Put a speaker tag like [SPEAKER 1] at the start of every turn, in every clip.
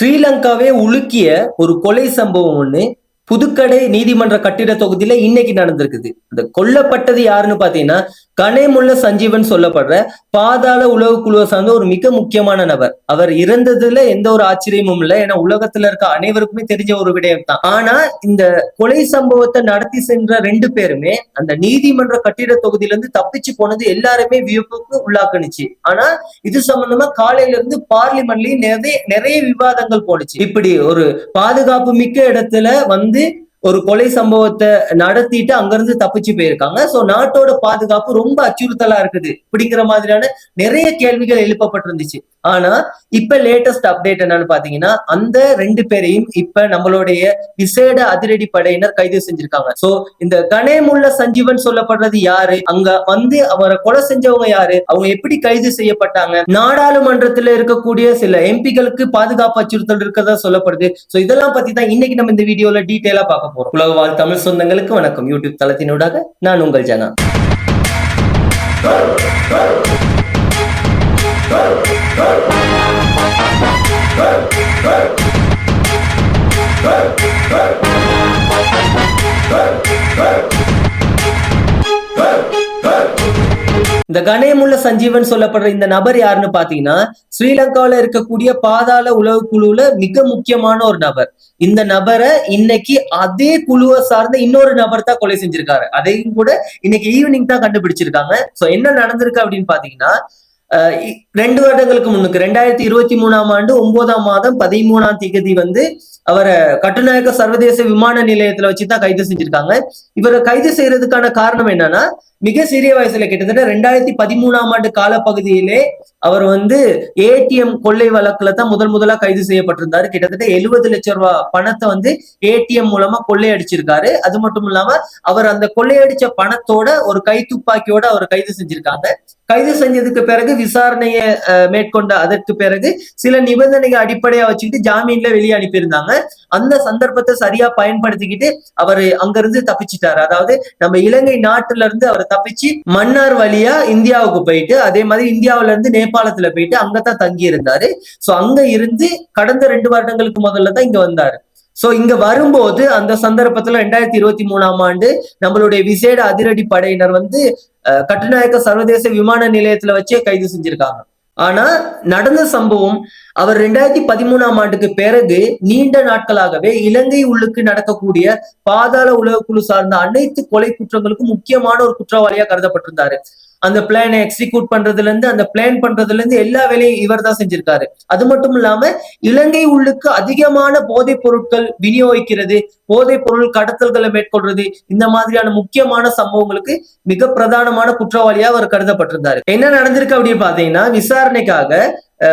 [SPEAKER 1] ஸ்ரீலங்காவே உலுக்கிய ஒரு கொலை சம்பவம் ஒன்று புதுக்கடை நீதிமன்ற கட்டிட தொகுதியில இன்னைக்கு நடந்திருக்குது. இந்த கொல்லப்பட்டது யாருன்னு பாத்தீங்கன்னா கனேமுள்ள சஞ்சீவன் சொல்லப்படுற பாதாள உளவு குழுவை சார்ந்த ஒரு மிக முக்கியமான நபர். அவர் இறந்ததுல எந்த ஒரு ஆச்சரியமும் இல்லை. ஏன்னா உலகத்துல இருக்க அனைவருக்குமே தெரிஞ்ச ஒரு விடயம் தான் ஆனா இந்த கொலை சம்பவத்தை நடத்தி சென்ற ரெண்டு பேருமே அந்த நீதிமன்ற கட்டிட தொகுதியில இருந்து தப்பிச்சு போனது எல்லாருமே வியப்புக்கு உள்ளாக்குனுச்சு. ஆனா இது சம்பந்தமா காலையில இருந்து பார்லிமெண்ட்லயும் நிறைய நிறைய விவாதங்கள் போனுச்சு இப்படி ஒரு பாதுகாப்பு மிக்க இடத்துல வந்து ஒரு கொலை சம்பவத்தை நடத்திட்டு அங்கிருந்து தப்பிச்சு போயிருக்காங்க. சோ நாட்டோட பாதுகாப்பு ரொம்ப அச்சுறுத்தலா இருக்குது. அப்படிங்கிற மாதிரியான நிறைய கேள்விகள் எழுப்பப்பட்டிருந்துச்சு. ஆனா இப்ப லேட்டஸ்ட் அப்டேட் என்னன்னு பாத்தீங்கன்னா அந்த ரெண்டு பேரையும் இப்ப நம்மளுடைய விசேட அதிரடி படையினர் கைது செஞ்சிருக்காங்க. சோ இந்த கணேமுள்ள சஞ்சீவன் சொல்லப்படுறது யாரு? அங்க வந்து அவரை கொலை செஞ்சவங்க யாரு? அவங்க எப்படி கைது செய்யப்பட்டாங்க? நாடாளுமன்றத்துல இருக்கக்கூடிய சில எம்பிகளுக்கு பாதுகாப்பு அச்சுறுத்தல் இருக்கதா சொல்லப்படுது. சோ இதெல்லாம் பத்தி தான் இன்னைக்கு நம்ம இந்த வீடியோல டீட்டெயிலா பார்க்க போறோம். உலக வாழ் தமிழ் சொந்தங்களுக்கு வணக்கம். யூடியூப் தளத்தினூடாக நான் உங்கள் ஜனா. இந்த கணேமுள்ள சஞ்சீவன் சொல்லப்படுற இந்த நபர் யாருன்னு பாத்தீங்கன்னா ஸ்ரீலங்காவில இருக்கக்கூடிய பாதாள உளவு குழுவுல மிக முக்கியமான ஒரு நபர். இந்த நபரை இன்னைக்கு அதே குழுவை சார்ந்த இன்னொரு நபர் தான் கொலை செஞ்சிருக்காரு. அதையும் கூட இன்னைக்கு ஈவினிங் தான் கண்டுபிடிச்சிருக்காங்க. சோ என்ன நடந்திருக்கு அப்படின்னு பாத்தீங்கன்னா ரெண்டு வருடங்களுக்கு முன்னுக்கு ரெண்டாயிரத்தி இருபத்தி மூணாம் ஆண்டு ஒன்பதாம் மாதம் பதிமூணாம் தேதி வந்து அவரை கட்டுநாயக்க சர்வதேச விமான நிலையத்துல வச்சுதான் கைது செஞ்சிருக்காங்க. இவரை கைது செய்யறதுக்கான காரணம் என்னன்னா மிக சிறிய வயசுல கிட்டத்தட்ட ரெண்டாயிரத்தி பதிமூணாம் ஆண்டு காலப்பகுதியிலே அவர் வந்து ஏடிஎம் கொள்ளை வழக்குல தான் முதல் முதலா கைது செய்யப்பட்டிருந்தாரு. கிட்டத்தட்ட எழுபது லட்சம் ரூபாய் பணத்தை வந்து ஏடிஎம் மூலமா கொள்ளையடிச்சிருக்காரு. அது மட்டும் இல்லாம அவர் அந்த கொள்ளையடிச்ச பணத்தோட ஒரு கை துப்பாக்கியோட அவர் கைது செஞ்சிருக்காங்க. கைது செஞ்சதுக்கு பிறகு விசாரணையை அஹ், மேற்கொண்ட அதற்கு பிறகு சில நிபந்தனைகள் அடிப்படையா வச்சுக்கிட்டு ஜாமீன்ல வெளியே அனுப்பியிருந்தாங்க. அந்த சந்தர்ப்பத்தை சரியா பயன்படுத்திக்கிட்டு அவர் அங்கிருந்து தப்பிச்சிட்டாரு. அதாவது நம்ம இலங்கை நாட்டுல இருந்து அவர் தப்பிச்சு மன்னார் வழியா இந்தியாவுக்கு போயிட்டு அதே மாதிரி இந்தியாவுல இருந்து நேபாளத்துல போயிட்டு அங்கதான் தங்கி இருந்தாரு சோ அங்க இருந்து கடந்த ரெண்டு வருடங்களுக்கு முதல்ல தான் இங்க வந்தாரு. சோ இங்க வரும்போது அந்த சந்தர்ப்பத்துல ரெண்டாயிரத்தி இருபத்தி மூணாம் ஆண்டு நம்மளுடைய விசேட அதிரடி படையினர் வந்து கட்டுநாயக்க சர்வதேச விமான நிலையத்துல வச்சே கைது செஞ்சிருக்காங்க. ஆனா நடந்த சம்பவம் அவர் ரெண்டாயிரத்தி பதிமூணாம் ஆண்டுக்கு பிறகு நீண்ட நாட்களாகவே இலங்கை உள்ளுக்கு நடக்கக்கூடிய பாதாள உலக குழு சார்ந்த அனைத்து கொலை குற்றங்களுக்கும் முக்கியமான ஒரு குற்றவாளியா கருதப்பட்டிருந்தாரு. அந்த பிளானை எக்ஸிக்யூட் பண்றதுல இருந்து அந்த பிளான் பண்றதுல இருந்து எல்லா வேலையும் இவர் தான் செஞ்சிருக்காரு. அது மட்டும் இல்லாம இலங்கை உள்ளுக்கு அதிகமான போதைப் பொருட்கள் விநியோகிக்கிறது போதைப் பொருள் கடத்தல்களை மேற்கொள்றது இந்த மாதிரியான முக்கியமான சம்பவங்களுக்கு மிக பிரதானமான குற்றவாளியா அவர் கருதப்பட்டிருந்தாரு. என்ன நடந்திருக்கு அப்படின்னு பாத்தீங்கன்னா விசாரணைக்காக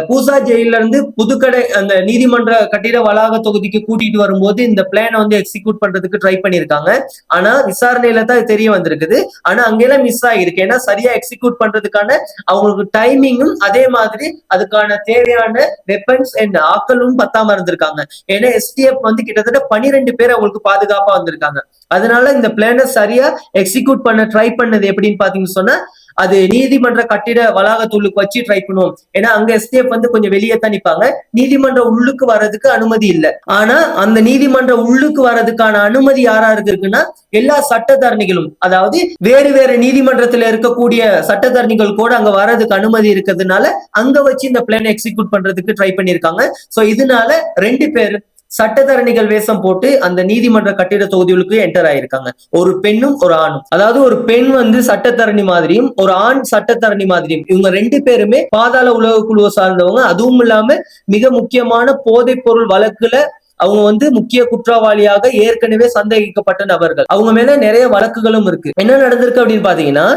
[SPEAKER 1] பூசா ஜெயில இருந்து புதுக்கடை அந்த நீதிமன்ற கட்டிட வளாக தொகுதிக்கு கூட்டிட்டு வரும்போது இந்த பிளானை வந்து எக்ஸிக்யூட் பண்றதுக்கு ட்ரை பண்ணிருக்காங்க. ஆனா விசாரணையில தான் இது தெரிய வந்திருக்குது. ஆனா அங்கெல்லாம் மிஸ் ஆகிருக்கு. ஏன்னா சரியா எக்ஸிக்யூட் பண்றதுக்கான அவங்களுக்கு டைமிங்கும் அதே மாதிரி அதுக்கான தேவையான வெப்பன்ஸ் அண்ட் ஆக்களும் பத்தாம இருந்திருக்காங்க. ஏன்னா எஸ்டிஎஃப் வந்து கிட்டத்தட்ட பனிரெண்டு பேர் அவங்களுக்கு பாதுகாப்பா வந்திருக்காங்க. அதனால இந்த பிளானை சரியா எக்ஸிக்யூட் பண்ண ட்ரை பண்ணது எப்படின்னு பாத்தீங்கன்னு சொன்னா அது நீதிமன்ற கட்டிட வளாகத்துள்ளுக்கு வச்சு ட்ரை பண்ணுவோம். ஏன்னா அங்க எஸ்டிஎஃப் வந்து கொஞ்சம் வெளியே தான் நிப்பாங்க. நீதிமன்ற உள்ளுக்கு வர்றதுக்கு அனுமதி இல்லை. ஆனா அந்த நீதிமன்ற உள்ளுக்கு வர்றதுக்கான அனுமதி யாராருக்கு இருக்குன்னா எல்லா சட்டத்தரணிகளும். அதாவது வேறு வேறு நீதிமன்றத்துல இருக்கக்கூடிய சட்டத்தரணிகள் கூட அங்க வர்றதுக்கு அனுமதி இருக்கிறதுனால அங்க வச்சு இந்த பிளான் எக்ஸிக்யூட் பண்றதுக்கு ட்ரை பண்ணிருக்காங்க. சோ இதனால ரெண்டு பேர் சட்டத்தரணிகள் வேஷம் போட்டு அந்த நீதிமன்ற கட்டிட தொகுதிகளுக்கு என்டர் ஆயிருக்காங்க. ஒரு பெண்ணும் ஒரு ஆணும். அதாவது ஒரு பெண் வந்து சட்டத்தரணி மாதிரியும் ஒரு ஆண் சட்டத்தரணி மாதிரியும். இவங்க ரெண்டு பேருமே பாதாள உலக குழுவை சார்ந்தவங்க. அதுவும் இல்லாம மிக முக்கியமான போதைப் பொருள் வழக்குல அவங்க வந்து முக்கிய குற்றவாளியாக ஏற்கனவே சந்தேகிக்கப்பட்ட நபர்கள். அவங்க மேல நிறைய வழக்குகளும் இருக்கு. என்ன நடந்திருக்கு அப்படின்னு பாத்தீங்கன்னா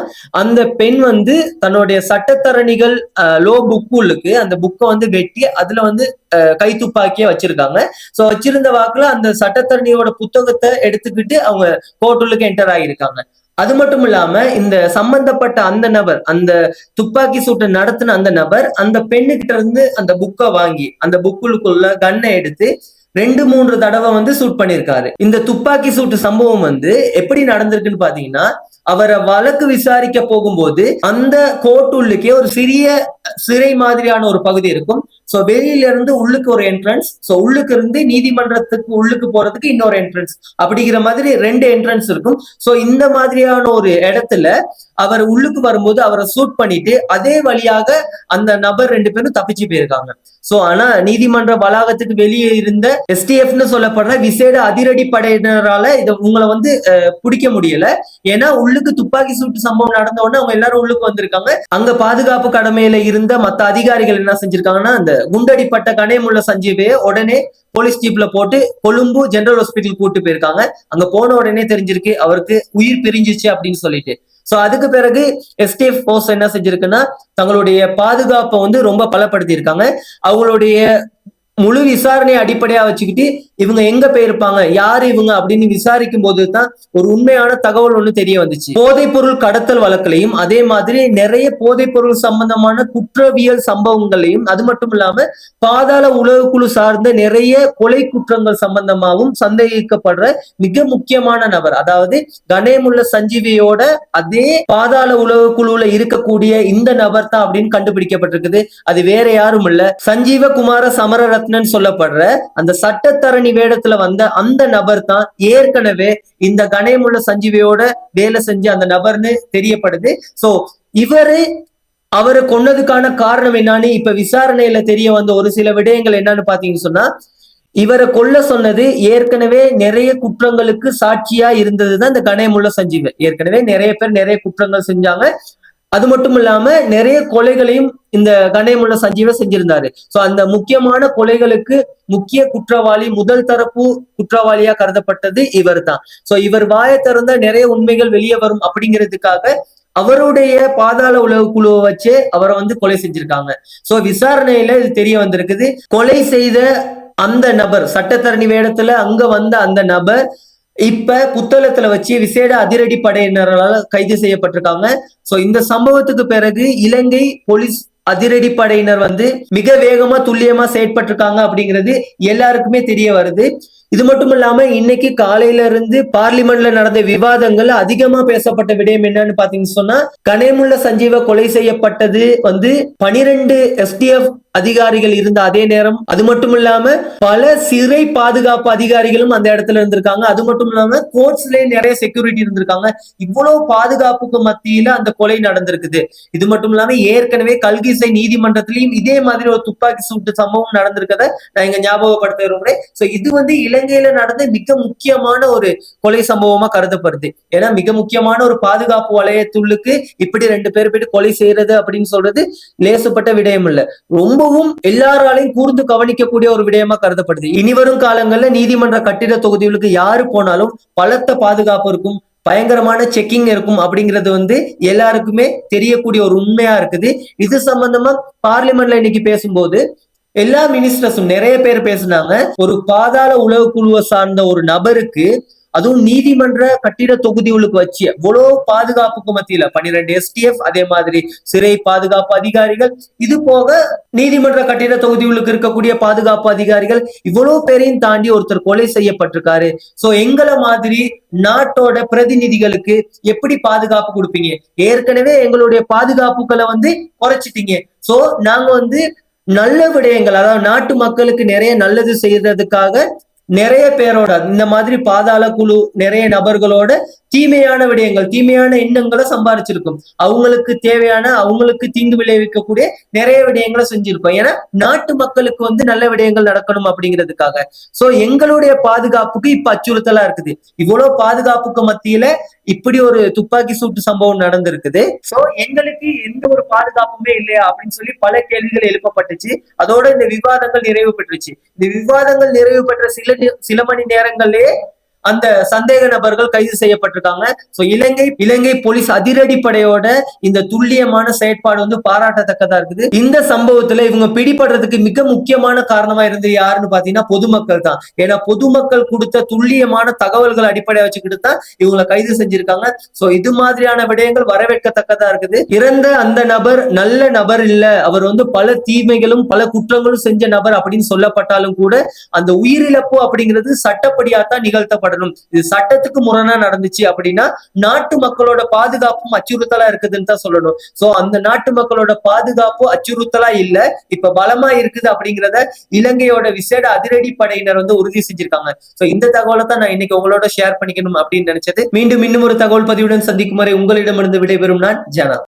[SPEAKER 1] அந்த பெண் வந்து தன்னுடைய சட்டத்தரணிகள் லோ புக்குள்ளுக்கு அந்த புக்கை வந்து வெட்டி அதுல வந்து கை துப்பாக்கிய வச்சிருக்காங்க. சோ வச்சிருந்த வாக்குல அந்த சட்டத்தரணியோட புத்தகத்தை எடுத்துக்கிட்டு அவங்க கோர்ட்டுள்ளுக்கு என்டர் ஆகியிருக்காங்க. அது மட்டும் இல்லாம இந்த சம்பந்தப்பட்ட அந்த நபர் அந்த துப்பாக்கி சூட்டை நடத்தின அந்த நபர் அந்த பெண்ணுகிட்ட இருந்து அந்த புக்கை வாங்கி அந்த புக்குளுக்குள்ள கண்ணை எடுத்து ரெண்டு மூன்று தடவை வந்து சூட் பண்ணியிருக்காரு இந்த துப்பாக்கி சூட்டு சம்பவம் வந்து எப்படி நடந்திருக்குன்னு பாத்தீங்கன்னா அவரை வழக்கு விசாரிக்க போகும்போது அந்த கோர்ட் உள்ளுக்கே ஒரு சிறிய சிறை மாதிரியான ஒரு பகுதி இருக்கும். சோ வெளியில இருந்து உள்ளுக்கு ஒரு என்ட்ரன்ஸ் சோ உள்ளுக்கு இருந்து நீதிமன்றத்துக்கு உள்ளுக்கு போறதுக்கு இன்னொரு என்ட்ரன்ஸ் அப்படிங்கிற மாதிரி ரெண்டு என்ட்ரன்ஸ் இருக்கும். சோ இந்த மாதிரியான ஒரு இடத்துல அவர் உள்ளுக்கு வரும்போது அவரை சூட் பண்ணிட்டு அதே வழியாக அந்த நபர் ரெண்டு பேரும் தப்பிச்சு போயிருக்காங்க. சோ ஆனா நீதிமன்ற வளாகத்துக்கு வெளியே இருந்த எஸ்டிஎஃப்னு சொல்லப்படுற விசேட அதிரடி படையினரால இதை உங்களை வந்து பிடிக்க முடியல. ஏன்னா உள்ளுக்கு துப்பாக்கி சூட்டு சம்பவம் நடந்த உடனே அவங்க எல்லாரும் உள்ளுக்கு வந்திருக்காங்க. அங்க பாதுகாப்பு கடமையில இருந்த மத்த அதிகாரிகள் என்ன செஞ்சிருக்காங்கன்னா அந்த குண்டடிப்பட்ட கனேமுள்ள சஞ்சீவைய உடனே போலீஸ் ஜீப்ல போட்டு கொழும்பு ஜெனரல் ஹாஸ்பிட்டல் கூட்டு போயிருக்காங்க. அங்க போன உடனே தெரிஞ்சிருக்கு அவருக்கு உயிர் பிரிஞ்சிச்சு அப்படின்னு சொல்லிட்டு. சோ அதுக்கு பிறகு எஸ்டிஎஃப் போர்ஸ் என்ன செஞ்சிருக்குன்னா தங்களுடைய பாதுகாப்பை வந்து ரொம்ப பலப்படுத்தி இருக்காங்க அவங்களுடைய முழு விசாரணையை அடிப்படையா வச்சுக்கிட்டு இவங்க எங்க போயிருப்பாங்க? யாரு இவங்க? அப்படின்னு விசாரிக்கும் போது தான் ஒரு உண்மையான தகவல் ஒண்ணு தெரிய வந்துச்சு. போதைப் பொருள் கடத்தல் வழக்குலையும் அதே மாதிரி நிறைய போதைப் பொருள் சம்பந்தமான குற்றவியல் சம்பவங்களையும் அது மட்டும் இல்லாம பாதாள உளவுக்குழு சார்ந்த நிறைய கொலை குற்றங்கள் சம்பந்தமாகவும் சந்தேகிக்கப்படுற மிக முக்கியமான நபர். அதாவது கணேமுள்ள சஞ்சீவியோட அதே பாதாள உளவு குழுல இருக்கக்கூடிய இந்த நபர் தான் அப்படின்னு கண்டுபிடிக்கப்பட்டிருக்குது. அது வேற யாரும் இல்ல. சஞ்சீவ குமார சமரரத்னன் சொல்லப்படுற அந்த சட்டத்தரணி வேடத்துல வந்த அந்த நபர் தான் ஏற்கனவே இந்த கணேமுள்ள சஞ்சீவியோட வேலை செஞ்ச அந்த நபர்னு தெரியப்படுது. சோ இவரு அவரை கொன்னதுக்கான காரணம் என்னன்னு இப்ப விசாரணையில தெரிய வந்த ஒரு சில விடயங்கள் என்னன்னு பாத்தீங்கன்னு சொன்னா இவரை கொல்ல சொன்னது ஏற்கனவே நிறைய குற்றங்களுக்கு சாட்சியா இருந்ததுதான் இந்த கணேமுள்ள சஞ்சீவன். ஏற்கனவே நிறைய பேர் நிறைய குற்றங்கள் செஞ்சாங்க. அது மட்டும் இல்லாம நிறைய கொலைகளையும் இந்த கணேமுள்ள சஞ்சீவ செஞ்சிருந்தாரு. சோ அந்த முக்கியமான கொலைகளுக்கு முக்கிய குற்றவாளி முதல் தரப்பு குற்றவாளியா கருதப்பட்டது இவர் தான் சோ இவர் வாயை திறந்த நிறைய உண்மைகள் வெளியே வரும் அப்படிங்கிறதுக்காக அவருடைய பாதாள உலக குழுவை வச்சு அவரை வந்து கொலை செஞ்சிருக்காங்க. சோ விசாரணையில இது தெரிய வந்திருக்குது. கொலை செய்த அந்த நபர் சட்டத்தரணி வேடத்துல அங்க வந்த அந்த நபர் இப்ப புத்தளத்துல வச்சு விசேட அதிரடி படையினரால் கைது செய்யப்பட்டிருக்காங்க. சோ இந்த சம்பவத்துக்கு பிறகு இலங்கை போலீஸ் அதிரடி படையினர் வந்து மிக வேகமா துல்லியமா செயற்பட்டிருக்காங்க அப்படிங்கிறது எல்லாருக்குமே தெரிய வருது. இது மட்டும் இல்லாம இன்னைக்கு காலையில இருந்து பார்லிமெண்ட்ல நடந்த விவாதங்கள் அதிகமா பேசப்பட்ட விடயம் என்னன்னு பாத்தீங்கன்னு சொன்னா கனேமுள்ள சஞ்சீவ கொலை செய்யப்பட்டது வந்து பனிரெண்டு எஸ்டிஎஃப் அதிகாரிகள் இருந்த அதே நேரம் அது மட்டும் இல்லாம பல சிறை பாதுகாப்பு அதிகாரிகளும் அந்த இடத்துல இருந்திருக்காங்க. அது மட்டும் இல்லாம கோர்ட்ஸ்லயே நிறைய செக்யூரிட்டி இருந்திருக்காங்க. இவ்வளவு பாதுகாப்புக்கு மத்தியில அந்த கொலை நடந்திருக்குது. இது மட்டும் இல்லாம ஏற்கனவே கல்கிசை நீதிமன்றத்திலையும் இதே மாதிரி ஒரு துப்பாக்கி சூட்டு சம்பவம் நடந்திருக்கத நான் இங்க ஞாபகப்படுத்த விரும்புறேன். சோ இது வந்து இலங்கையில நடந்த மிக முக்கியமான ஒரு கொலை சம்பவமா கருதப்படுது. ஏன்னா மிக முக்கியமான ஒரு பாதுகாப்பு வளையத்துள்ளுக்கு இப்படி ரெண்டு பேர் போயிட்டு கொலை செய்யறது அப்படின்னு சொல்றது லேசுப்பட்ட விடயம் இல்லை ரொம்ப ரொம்பவும் எல்லாராலையும் கூர்ந்து கவனிக்கக்கூடிய ஒரு விடயமா கருதப்படுது. இனி வரும் காலங்கள்ல நீதிமன்ற கட்டிட தொகுதிகளுக்கு யாரு போனாலும் பலத்த பாதுகாப்பு இருக்கும் பயங்கரமான செக்கிங் இருக்கும் அப்படிங்கிறது வந்து எல்லாருக்குமே தெரியக்கூடிய ஒரு உண்மையா இருக்குது. இது சம்பந்தமா பார்லிமெண்ட்ல இன்னைக்கு பேசும்போது எல்லா மினிஸ்டர்ஸும் நிறைய பேர் பேசினாங்க. ஒரு பாதாள உளவு குழுவை சார்ந்த ஒரு நபருக்கு அதுவும் நீதிமன்ற கட்டிட தொகுதிகளுக்கு வச்சு எவ்வளவு பாதுகாப்புக்கு மத்தியில பன்னிரெண்டு எஸ்டிஎஃப் அதே மாதிரி சிறை பாதுகாப்பு அதிகாரிகள் இது போக நீதிமன்ற கட்டிட தொகுதிகளுக்கு இருக்கக்கூடிய பாதுகாப்பு அதிகாரிகள் இவ்வளவு பேரையும் தாண்டி ஒருத்தர் கொலை செய்யப்பட்டிருக்காரு. சோ எங்களை மாதிரி நாட்டோட பிரதிநிதிகளுக்கு எப்படி பாதுகாப்பு கொடுப்பீங்க? ஏற்கனவே எங்களுடைய பாதுகாப்புகளை வந்து குறைச்சிட்டீங்க. சோ நாங்க வந்து நல்ல விடயங்கள் அதாவது நாட்டு மக்களுக்கு நிறைய நல்லது செய்யறதுக்காக நிறைய பேரோட இந்த மாதிரி பாதாள குழு நிறைய நபர்களோட தீமையான விடயங்கள் தீமையான எண்ணங்களை சம்பாரிச்சிருக்கும். அவங்களுக்கு தேவையான அவங்களுக்கு தீங்கு விளைவிக்கக்கூடிய நிறைய விடயங்களை செஞ்சிருக்கோம். ஏன்னா நாட்டு மக்களுக்கு வந்து நல்ல விடயங்கள் நடக்கணும் அப்படிங்கிறதுக்காக. சோ எங்களுடைய பாதுகாப்புக்கு இப்ப அச்சுறுத்தலா இருக்குது. இவ்வளவு பாதுகாப்புக்கு மத்தியில இப்படி ஒரு துப்பாக்கி சூட்டு சம்பவம் நடந்திருக்குது. சோ எங்களுக்கு எந்த ஒரு பாதுகாப்புமே இல்லையா அப்படின்னு சொல்லி பல கேள்விகள் எழுப்பப்பட்டுச்சு. அதோட இந்த விவாதங்கள் நிறைவு பெற்றுச்சு. இந்த விவாதங்கள் நிறைவு பெற்ற சில நி- சில மணி நேரங்கள்லயே அந்த சந்தேக நபர்கள் கைது செய்யப்பட்டிருக்காங்க. சோ இலங்கை இலங்கை போலீஸ் அதிரடிப்படையோட இந்த துல்லியமான செயற்பாடு வந்து பாராட்டத்தக்கதா இருக்குது. இந்த சம்பவத்துல இவங்க பிடிபடுறதுக்கு மிக முக்கியமான காரணமா இருந்து யாருன்னு பாத்தீங்கன்னா பொதுமக்கள் தான். ஏன்னா பொதுமக்கள் கொடுத்த துல்லியமான தகவல்கள் அடிப்படையா வச்சுக்கிட்டு தான் இவங்களை கைது செஞ்சிருக்காங்க. சோ இது மாதிரியான விடயங்கள் வரவேற்கத்தக்கதா இருக்குது. இறந்த அந்த நபர் நல்ல நபர் இல்ல. அவர் வந்து பல தீமைகளும் பல குற்றங்களும் செஞ்ச நபர் அப்படின்னு சொல்லப்பட்டாலும் கூட அந்த உயிரிழப்பு அப்படிங்கிறது சட்டப்படியா தான் நிகழ்த்தப்பட செயல்படணும் இது சட்டத்துக்கு முரணா நடந்துச்சு அப்படின்னா நாட்டு மக்களோட பாதுகாப்பும் அச்சுறுத்தலா இருக்குதுன்னு தான் சொல்லணும். சோ அந்த நாட்டு மக்களோட பாதுகாப்பு அச்சுறுத்தலா இல்ல. இப்ப பலமா இருக்குது அப்படிங்கிறத இலங்கையோட விசேட அதிரடி படையினர் வந்து உறுதி செஞ்சிருக்காங்க. சோ இந்த தகவலை தான் நான் இன்னைக்கு உங்களோட ஷேர் பண்ணிக்கணும் அப்படின்னு நினைச்சது. மீண்டும் இன்னும் ஒரு தகவல் பதிவுடன் சந்திக்கும் வரை உங்களிடமிருந்து விடைபெறும் நான் ஜனா.